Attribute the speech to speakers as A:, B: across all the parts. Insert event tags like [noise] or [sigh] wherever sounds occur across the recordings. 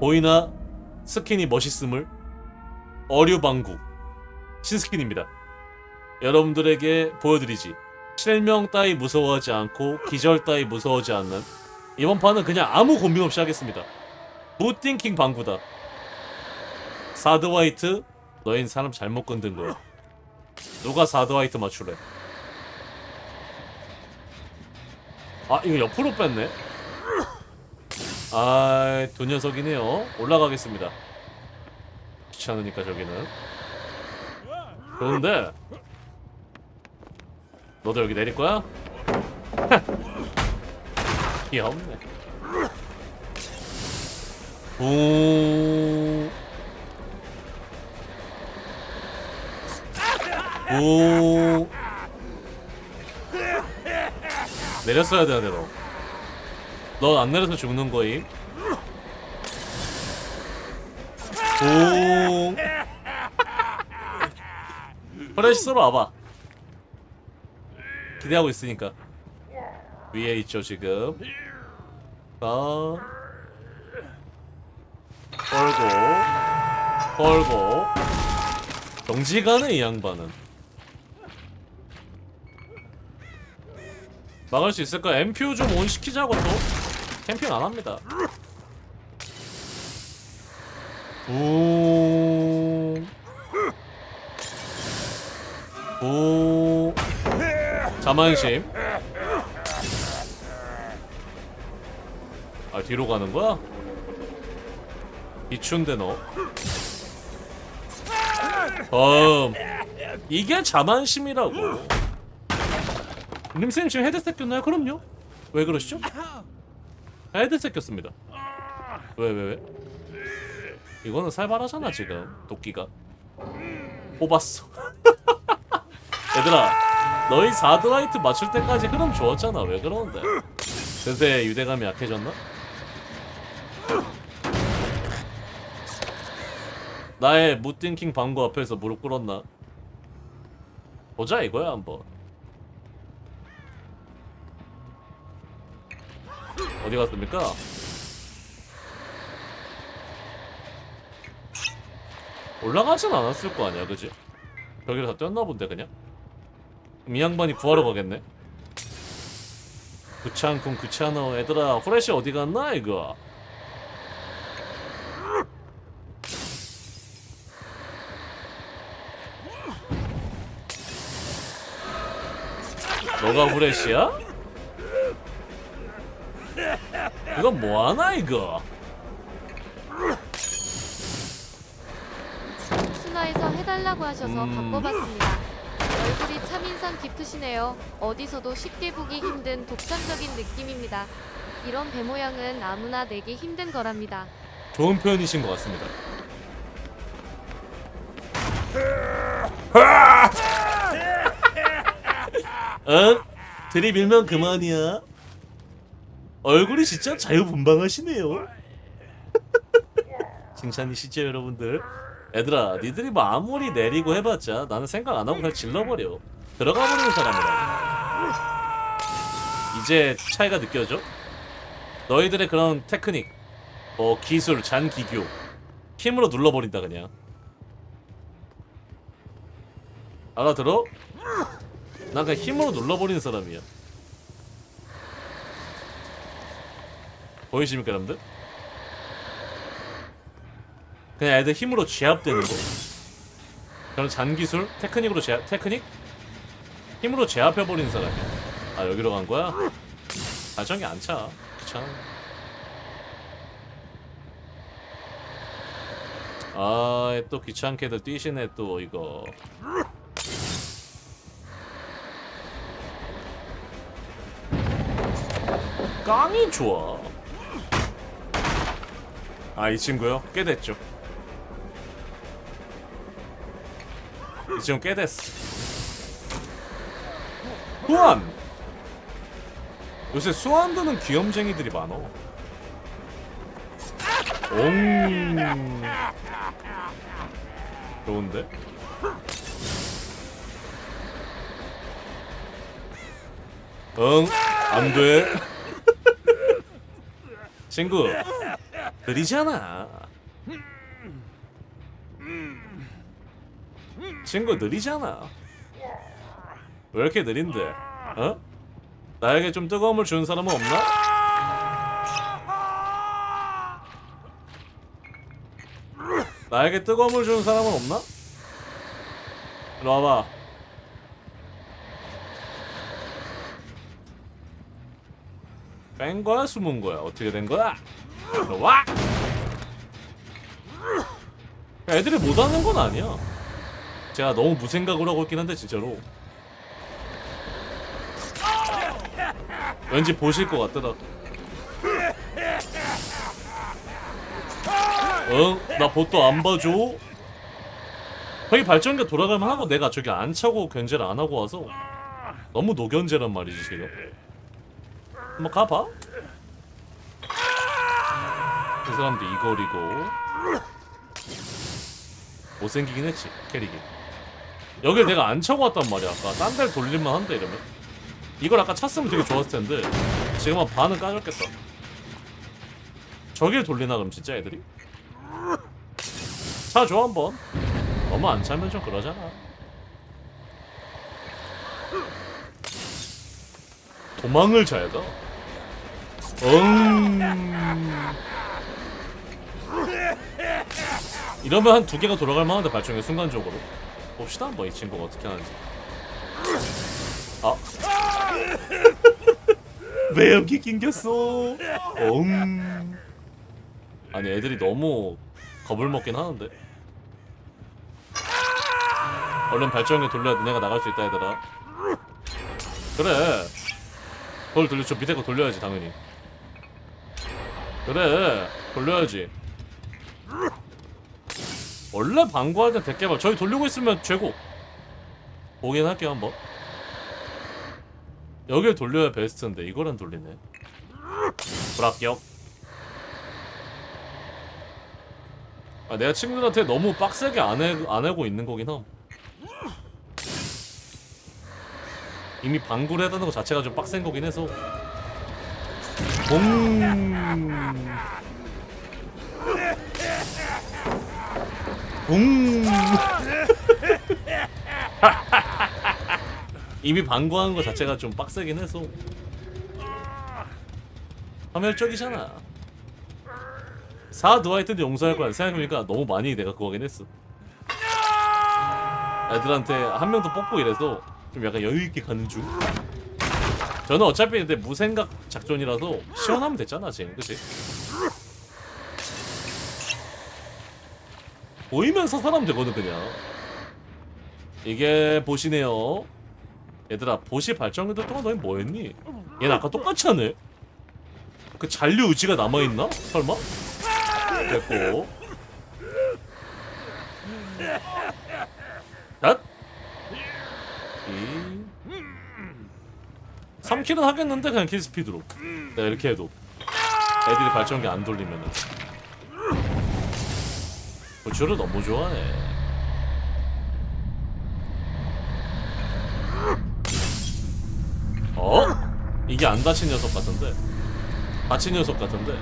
A: 보이나 스킨이 멋있음을 어류방구 신스킨입니다. 여러분들에게 보여드리지. 실명 따위 무서워하지 않고 기절 따위 무서워하지 않는 이번 판은 그냥 아무 고민 없이 하겠습니다. 무띵킹 방구다. 사드 화이트 너흰 사람 잘못 건든 거야. 누가 사드 화이트 맞추래? 아 이거 옆으로 뺐네. 아, 두 녀석이네요. 올라가겠습니다. 귀찮으니까 저기는. 좋은데. 너도 여기 내릴 거야? [laughs] 귀엽네. 오. 오. 내렸어야 되는데 너. 너안 내려서 죽는 거임. 오. 프레시스로 와봐. 기대하고 있으니까. 위에 있죠 지금. 어. 헐고. 헐고. 정지가네 이 양반은. 막을 수 있을까? 엠퓨 좀온 시키자고 또 캠핑 안 합니다. 오. 오. 자만심. 아 뒤로 가는 거야? 비춘데 너. 음. 이게 자만심이라고. 님쌤 지금 헤드셋 꼈나요? 그럼요. 왜 그러시죠? 헤드셋 꼈습니다. 왜 왜 왜, 이거는 살벌하잖아 지금 도끼가. 뽑았어. [laughs] 얘들아, 너희 사드라이트 맞출 때까지 흐름 좋았잖아. 왜 그러는데? 그새 유대감이 약해졌나? 나의 무띵킹 방구 앞에서 무릎 꿇었나? 보자 이거야 한번. 어디 갔습니까? 올라가진 않았을 거 아니야, 그지? 저기를 다 뛰었나 본데 그냥? 이 양반이 구하러 가겠네? 구창군 구차노 얘들아 후레쉬 어디 갔나 이거? 너가 후레쉬야? 이건 뭐하나 이거?
B: 순화해서 해달라고 하셔서
A: 음.
B: 바꿔봤습니다. 얼굴이 참 인상 깊으시네요. 어디서도 쉽게 보기 힘든 독창적인 느낌입니다. 이런 배 모양은 아무나 내기 힘든 거랍니다.
A: 좋은 표현이신 것 같습니다. 어? 들이밀면 그만이야. 얼굴이 진짜 자유분방하시네요. [laughs] 칭찬이시죠 여러분들? 얘들아 니들이 뭐 아무리 내리고 해봤자 나는 생각 안 하고 그냥 질러버려 들어가 버리는 사람이라 이제 차이가 느껴져? 너희들의 그런 테크닉 뭐 기술, 잔기교 힘으로 눌러버린다 그냥 알아들어? 난 그냥 힘으로 눌러버리는 사람이야 보이십니까 여러분들? 그냥 애들 힘으로 제압되는 거 그런 잔기술? 테크닉으로 제압, 테크닉? 힘으로 제압해버리는 사람이야 아 여기로 간 거야? 발전기 안 차 귀찮아 아, 또 귀찮게들 뛰시네 또 이거. 깡이 좋아. 아, 이 친구요? 꽤 됐죠. 이 친구 꽤 됐어. 수완! 요새 수완 드는 귀염쟁이들이 많어. 옹. 좋은데? 응, 안 돼. [laughs] 친구, 느리잖아. 친구 느리잖아. 왜 이렇게 느린데? 어? 나에게 좀 뜨거운 물 주는 사람은 없나? 나에게 뜨거운 물 주는 사람은 없나? 이리 와봐. 뺀 거야, 숨은 거야? 어떻게 된 거야? 와! 애들이 못하는 건 아니야. 제가 너무 무생각으로 하고 있긴 한데 진짜로. 왠지 보실 것 같더라. 응? 나 보또 안 봐줘? 거기 발전기가 돌아갈만 하고 내가 저기 안 차고 견제를 안 하고 와서 너무 노견제란 말이지 지금. 한번 가봐. 그 사람도 이거리고. 못생기긴 했지 캐릭이. 여길 내가 안 차고 왔단 말이야 아까. 딴 데를 돌릴만 한데 이러면. 이걸 아까 찼으면 되게 좋았을 텐데 지금 한 반은 까졌겠다. 저길 돌리나 그럼 진짜 애들이? 차 줘 한번. 너무 안 차면 좀 그러잖아. 도망을 잘 가? 응 이러면 한 두 개가 돌아갈 만한데 발전기 순간적으로. 봅시다. 한번 이 친구가 어떻게 하는지. 아. [laughs] 왜 여기 낑겼어? 엉. 아니 애들이 너무 겁을 먹긴 하는데. 얼른 발전기 돌려야 너네가 나갈 수 있다 얘들아. 그래. 그걸 돌려 저 밑에 거 돌려야지 당연히. 그래. 돌려야지 원래 방구할 땐 대깨발. 저희 돌리고 있으면 최고. 보긴 할게요 한번. 여길 돌려야 베스트인데 안 돌리네. 불합격. 아, 내가 친구들한테 너무 빡세게 안, 해, 안 하고 있는 거긴 함. 이미 방구를 해다는 것 자체가 좀 빡센 거긴 해서. 봉 붕. [laughs] 이미 방구하는 것 자체가 좀 빡세긴 해서 파멸적이잖아. 사 누아이트인데 용서할 거야. 생각해보니까 너무 많이 내가 그거 하긴 했어. 애들한테 한 명도 뽑고 이래서 좀 약간 여유 있게 가는 중. 저는 어차피 근데 무생각 작전이라서 시원하면 됐잖아, 지금, 그치? 보이면서 사람 되거든 그냥 이게 보시네요 얘들아 보시 발전기들 동안 너희 뭐했니? 얘는 아까 똑같이 하네 그 잔류 의지가 남아있나? 설마? 됐고 닷! 이 3킬은 하겠는데 그냥 킬스피드로 내가 이렇게 해도 애들이 발전기 안 돌리면은 고추를 너무 좋아해. 어? 이게 안 다친 녀석 같은데? 다친 녀석 같은데?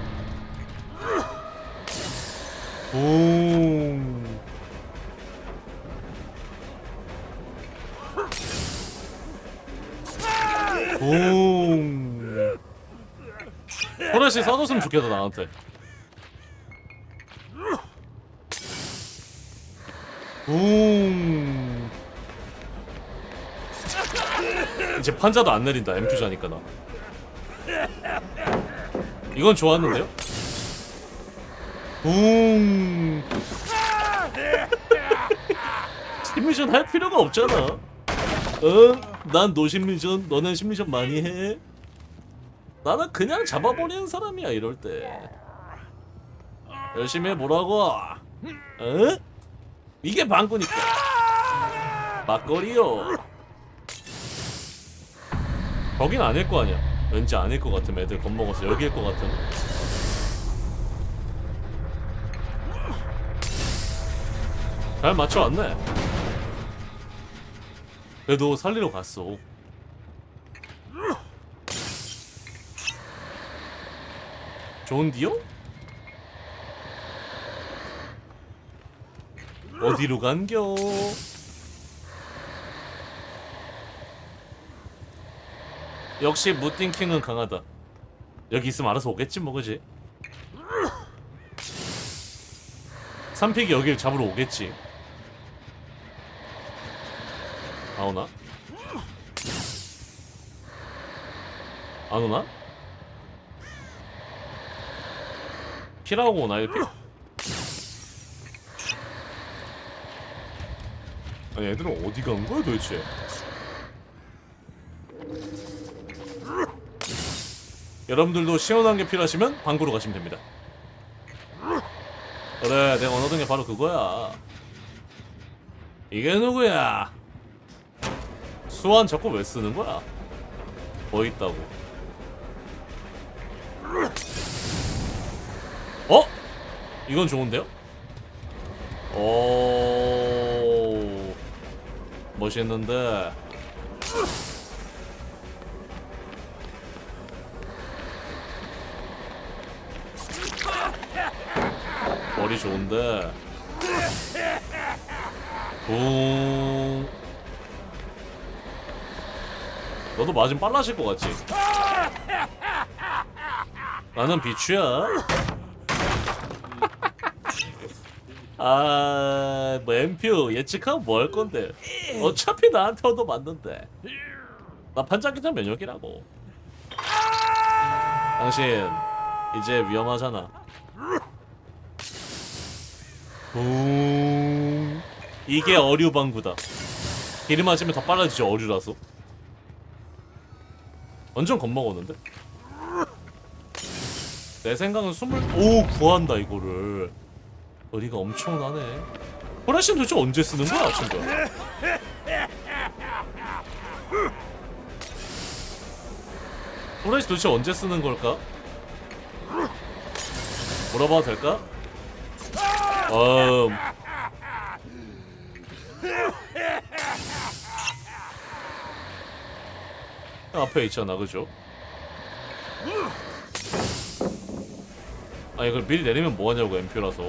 A: 오. 오. 호레시 써줬으면 좋겠다 나한테. 웅. 이제 판자도 안 내린다 엠퓨자니까 나. 이건 좋았는데요? [laughs] 웅. 심미션 할 필요가 없잖아. 응? 난 노심미션, 너는 심미션 많이 해. 나는 그냥 잡아버리는 사람이야 이럴 때. 열심히 해보라고. 응? 이게 방구니까. 막걸리요. 거긴 아닐 거 아니야. 왠지 아닐 것 같은 애들 겁먹어서 여기일 것 같은. 잘 맞춰왔네. 그래도 살리러 갔어. 좋은디요? 어디로 간겨? 역시 무띵킹은 강하다. 여기 있으면 알아서 오겠지 뭐 그지? 3픽이 여길 잡으러 오겠지. 안 오나? 안 오나? 피라고 오나 1픽? 아니 애들은 어디 간 거야 도대체? 여러분들도 시원한 게 필요하시면 방구로 가시면 됩니다. 그래, 내가 원하던 게 바로 그거야. 이게 누구야? 수완 자꾸 왜 쓰는 거야? 뭐 있다고? 어? 이건 좋은데요? 오 멋있는데 머리 좋은데 붕 너도 맞으면 빨라질 것 같지? 나는 비추야 [laughs] 아, 뭐 엠퓨 예측하면 뭐 할 건데? 어차피 나한테 얻어 맞는데. 나 반짝이자 면역이라고. 당신 이제 위험하잖아. 붕. 이게 어류 방구다. 기름 맞으면 더 빨라지죠 어류라서. 완전 겁먹었는데? 내 생각은 스물 오 구한다 이거를. 거리가 엄청나네. 호라신 도대체 언제 쓰는 거야, 친구? 호라신 도대체 언제 쓰는 걸까? 물어봐도 될까? 음. 앞에 있잖아, 그죠? 아 이걸 미리 내리면 뭐하냐고 엠퓨라서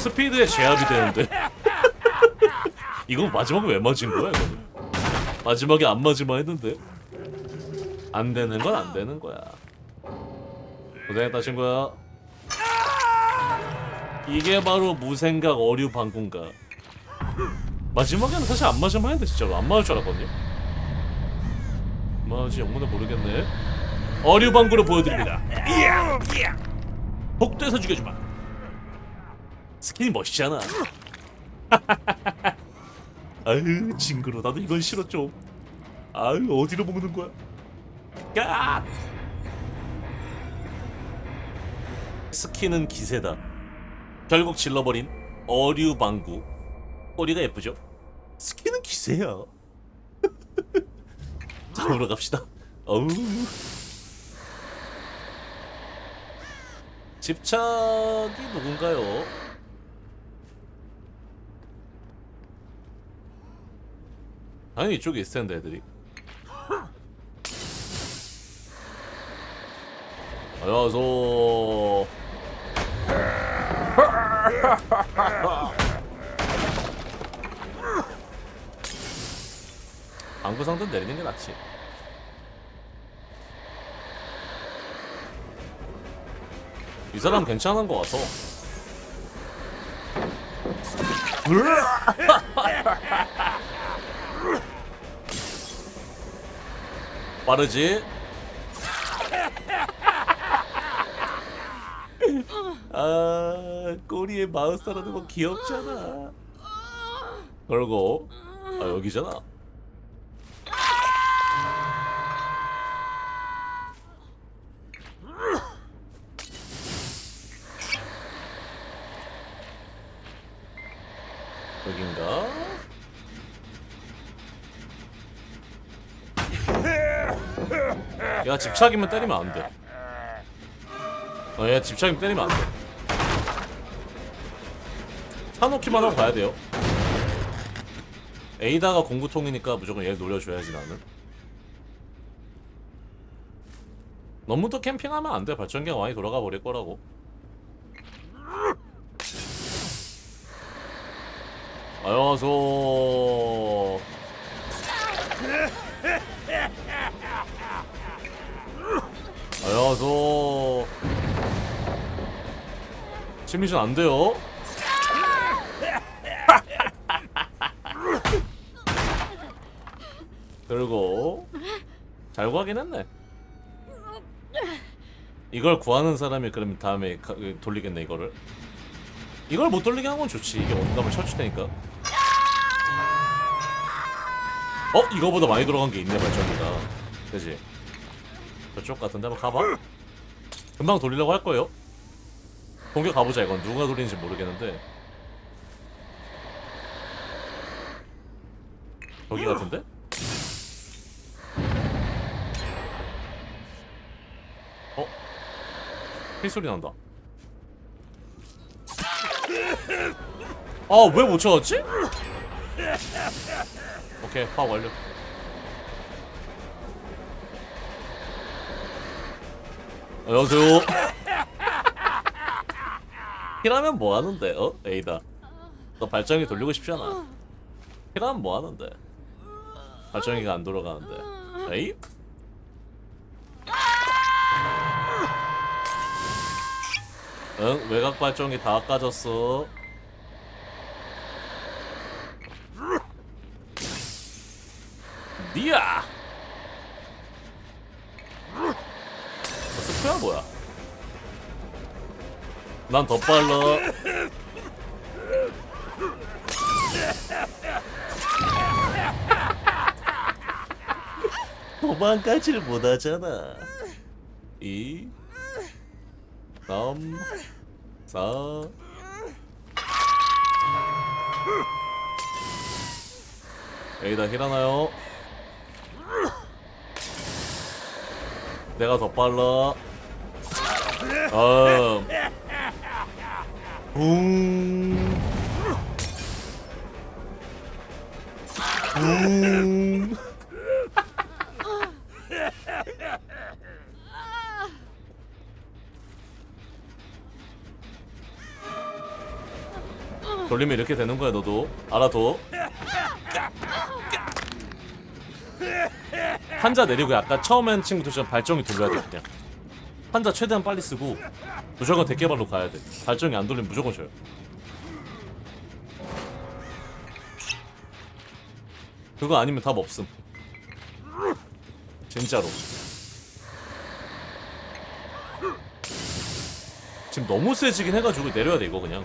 A: 스피드에 제압이 되는데. [laughs] 이거 마지막에 왜 맞은 거야 이거는? 마지막에 안 맞으면 했는데? 안 되는 건 안 되는 거야. 고생했다 친구야. 이게 바로 무생각 어류 방군가. 마지막에는 사실 안 맞으면 했는데 진짜로. 안 맞을 줄 알았거든요. 맞지 영문을 모르겠네. 어류 방구를 보여드립니다. 복도에서 죽여주마 스킨이 멋있잖아. [laughs] 아유 징그러. 나도 이건 싫어 좀. 아유 어디로 먹는 거야? 까! 스킨은 기세다. 결국 질러버린 어류 방구. 꼬리가 예쁘죠? 스킨은 기세야. [laughs] 잡으러 갑시다. 어우. 집착이 누군가요? 당연히 이쪽에 있을 텐데 애들이. 안녕하세요. [laughs] 방구상도 내리는 게 낫지. 이 사람 괜찮은 것 같아 [laughs] 빠르지? 아 꼬리에 마우스 하는 거 귀엽잖아. 그러고 아 여기잖아 여긴가? 야 집착이면 때리면 안 돼. 어, 얘 집착이면 때리면 안 돼. 사놓기만 하고 가야 돼요. 에이다가 공구통이니까 무조건 얘를 노려줘야지 나는. 너무 또 캠핑하면 안 돼. 발전기가 많이 돌아가 버릴 거라고. 어서 어서 심리전 안 돼요. [laughs] 그리고 잘 구하긴 했네. 이걸 구하는 사람이 그러면 다음에 가- 그 돌리겠네 이거를. 이걸 못 돌리게 한 건 좋지. 이게 원감을 쳐줄 테니까. 어? 이거보다 많이 돌아간 게 있네 발전기가. 그지? 저쪽 같은데 한번 가봐. 금방 돌리려고 할 거예요. 공격 가보자 이건 누가 돌리는지 모르겠는데. 저기 같은데? 어? 힐소리 난다. 아, 왜 못 찾았지? 오케이, 파 완료. 안녕하세요. 힐하면 뭐 하는데, 어? 에이다. 너 발전기 돌리고 싶잖아. 힐하면 뭐 하는데? 발전기가 안 돌아가는데. 에이? 응, 외곽 발전기 다 까졌어. 니야! 스프야 뭐야? 난 더 빨라. [laughs] 도망가지를 못하잖아. 이, 삼, 사. 여기다 힐하나요? 내가 더 빨라. 음. 붕. 붕. 돌리면 이렇게 되는 거야 너도 알아둬 한자 내리고 아까 처음엔 친구들처럼 발정이 돌려야 돼 그냥 한자 최대한 빨리 쓰고 무조건 대개발로 가야 돼. 발정이 안 돌리면 무조건 져요. 그거 아니면 답 없음. 진짜로. 지금 너무 세지긴 해가지고 내려야 돼 이거 그냥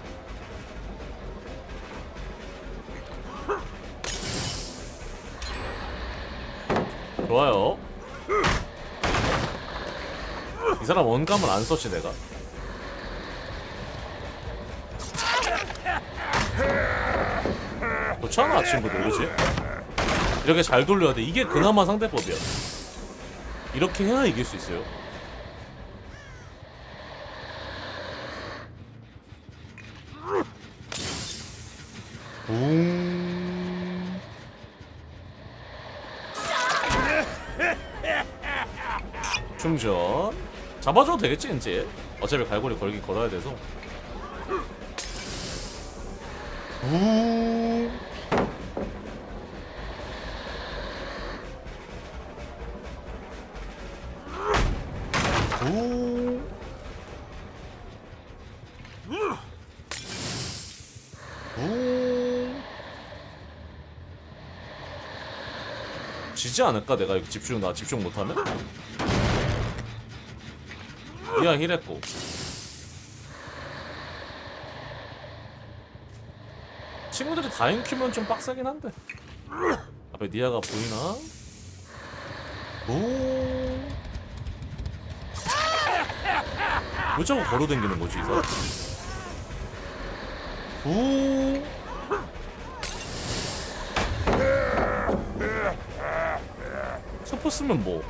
A: 사람 원감을 안 썼지 내가. 좋잖아 친구들 그지? 이렇게 잘 돌려야 돼. 이게 그나마 상대법이야. 이렇게 해야 이길 수 있어요. 붕. 충전 잡아줘도 되겠지 이제 어차피 갈고리 걸긴 걸어야 돼서 우 우. 우. 지지 않을까 내가 이거 집중 나 집중 못하면? 니아 힐했고 친구들이 다행 키면 좀 빡세긴 한데 앞에 니아가 보이나? 오. 왜 자꾸 걸어댕기는 거지 이 사람? 오. 스포 쓰면 뭐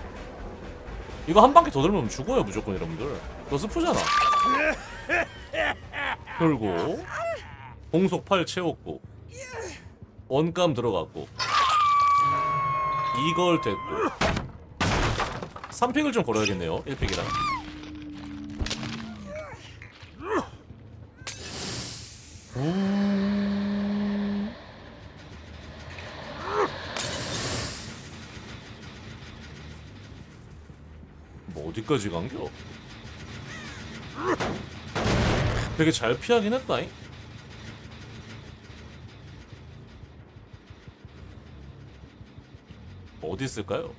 A: 이거 한 바퀴 더 돌면 죽어요 무조건 여러분들. 너 스프잖아. 그리고 공속 8 채웠고 원감 들어갔고 이걸 됐고. 3픽을 좀 걸어야겠네요 1픽이랑 어디까지 간겨? 되게 잘 피하긴 했다잉. 어디 있을까요?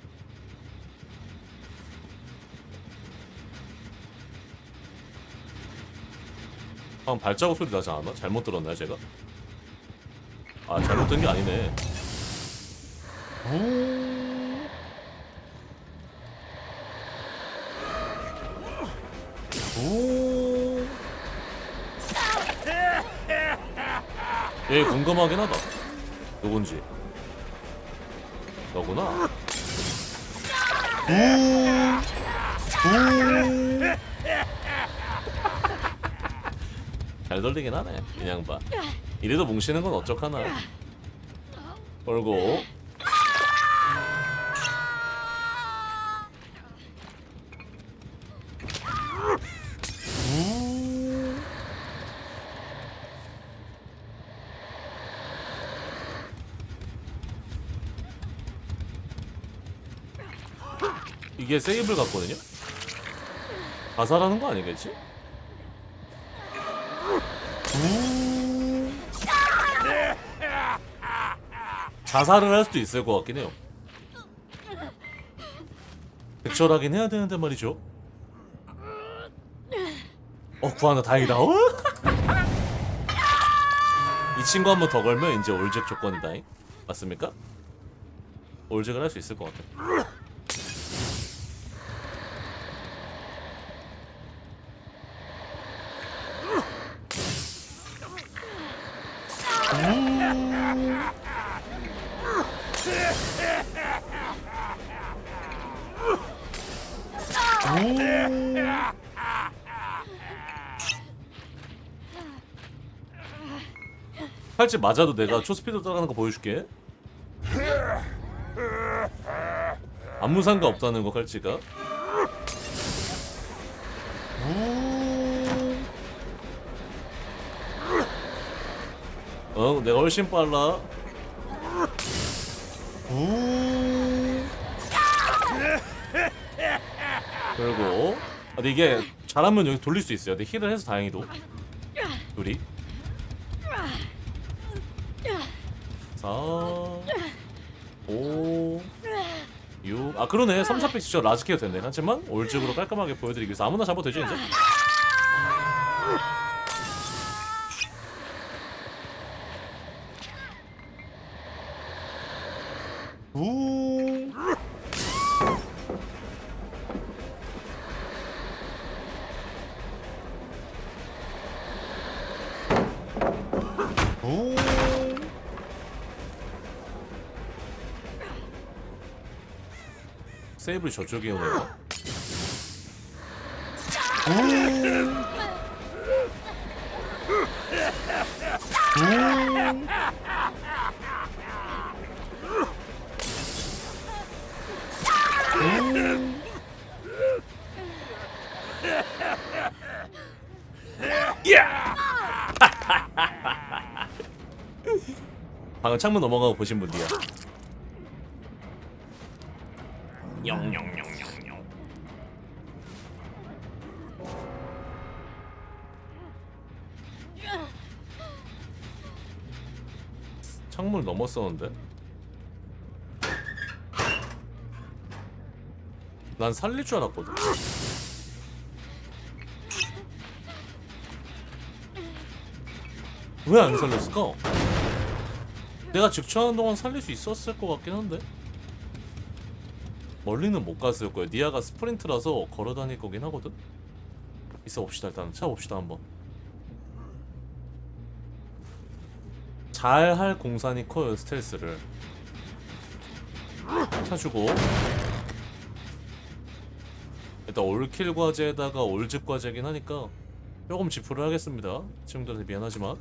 A: 방금 발자국 소리 나지 않아? 잘못 들었나요 제가? 아 잘못 든게 아니네 오. 오. 얘 궁금하긴 하다 누군지 너구나 오. 오. 잘 돌리긴 하네 그냥 봐 이래도 뭉치는 건 어쩌하나 걸고 이게 세이블 같거든요? 자살하는 거 아니겠지? 우. 자살을 할 수도 있을 것 같긴 해요. 백철하긴 해야 되는데 말이죠. 어 구하나 다행이다. 어? [laughs] 이 친구 한 번 더 걸면 이제 올잭 조건이다. 맞습니까? 올잭을 할 수 있을 것 같아. 팔찌 맞아도 내가 초스피드 따라가는 거 보여줄게. 아무 상관 없다는 거 칼찌가. 어, 내가 훨씬 빨라. 그리고 아, 근데 이게 잘하면 여기 돌릴 수 있어요. 근데 힐을 해서 다행히도 둘이 4 5 6아 그러네. 3, 4팩 진짜 라지케어 됐네. 하지만 올직으로 깔끔하게 보여드리기 위해서 아무나 잡아도 되죠 이제? 세이블이 저쪽에 오네요. 방금 창문 넘어가고 보신 분들이야. 넘었었는데. 난 살릴 줄 알았거든. 왜 안 살렸을까? 내가 직처하는 동안 살릴 수 있었을 것 같긴 한데. 멀리는 못 갔을 거예요. 니아가 스프린트라서 걸어 다닐 거긴 하거든. 있어 봅시다 일단 찾아봅시다 한번. 잘 할 공산이 커요 스텔스를. 찾주고 일단 올킬 과제에다가 올즙 과제긴 하니까 조금 지푸를 하겠습니다. 친구들한테 미안하지만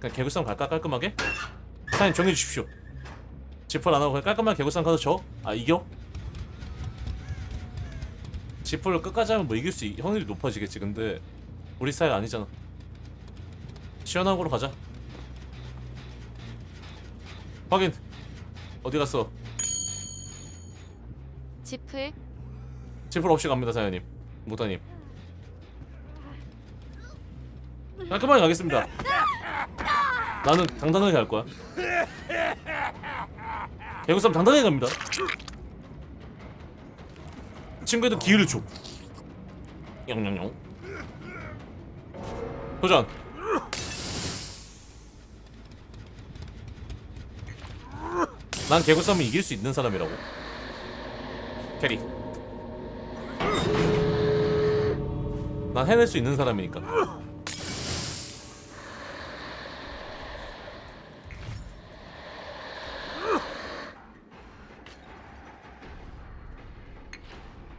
A: 그냥 개구쌈 갈까 깔끔하게? 사장님 정해 주십시오. 지플 안 하고 그냥 깔끔하게 개구쌈 가서 져? 아 이겨? 지플을 끝까지 하면 뭐 이길 수 있- 확률이 높아지겠지 근데 우리 스타일 아니잖아 시원한 거로 가자. 확인. 어디 갔어?
B: 지플?
A: 칠풀 없이 갑니다 사장님. 무타님. 깔끔하게 가겠습니다. 나는 당당하게 갈 거야. 개구쌈 당당하게 갑니다. 친구에도 기회를 줘. 영영영 도전 난 개구쌈을 이길 수 있는 사람이라고. 캐리. 난 해낼 수 있는 사람이니까.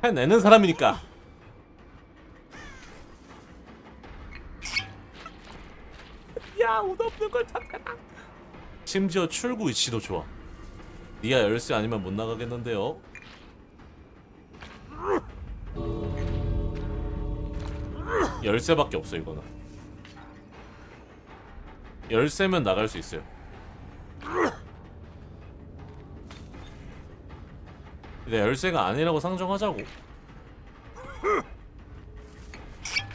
A: 해내는 사람이니까. 야 옷없는 걸 찾아라. 심지어 출구 위치도 좋아 니가 열쇠 아니면 못 나가겠는데요? 열쇠밖에 없어 이거는. 열쇠면 나갈 수 있어요. 근데 열쇠가 아니라고 상정하자고.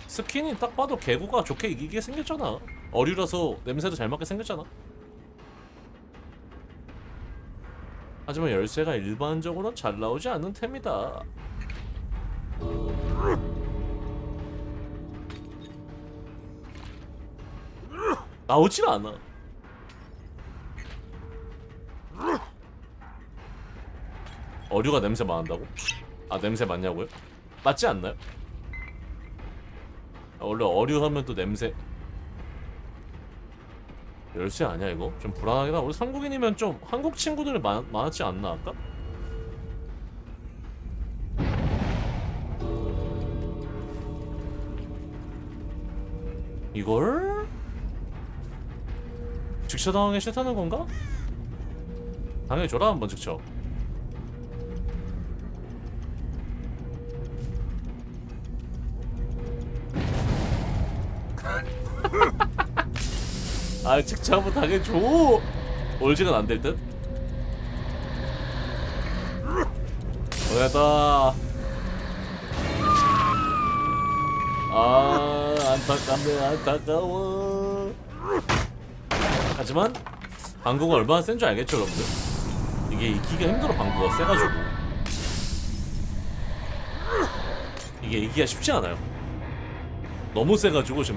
A: 스킨이 딱 봐도 개구가 좋게 이기게 생겼잖아. 어류라서 냄새도 잘 맡게 생겼잖아 하지만 열쇠가 일반적으로는 잘 나오지 않는 템이다 나오질 않아. 어류가 냄새 맡는다고? 아 냄새 맡냐고요? 맞지 않나요? 아, 원래 어류 하면 또 냄새 열쇠 아니야 이거? 좀 불안하긴 하다 우리 한국인이면 좀 한국 친구들이 많, 많았지 않나 아까? 이걸? 직처 당하기 싫다는 건가? 당해줘라 한번 직처 아 한번 당해줘 올지는 안 될 듯? 오야다. 아 안타깝네 안타까워. 하지만 방구가 얼마나 센 줄 알겠죠 여러분들? 이게 이기기가 힘들어 방구가 세가지고. 이게 이기기가 쉽지 않아요. 너무 세가지고 지금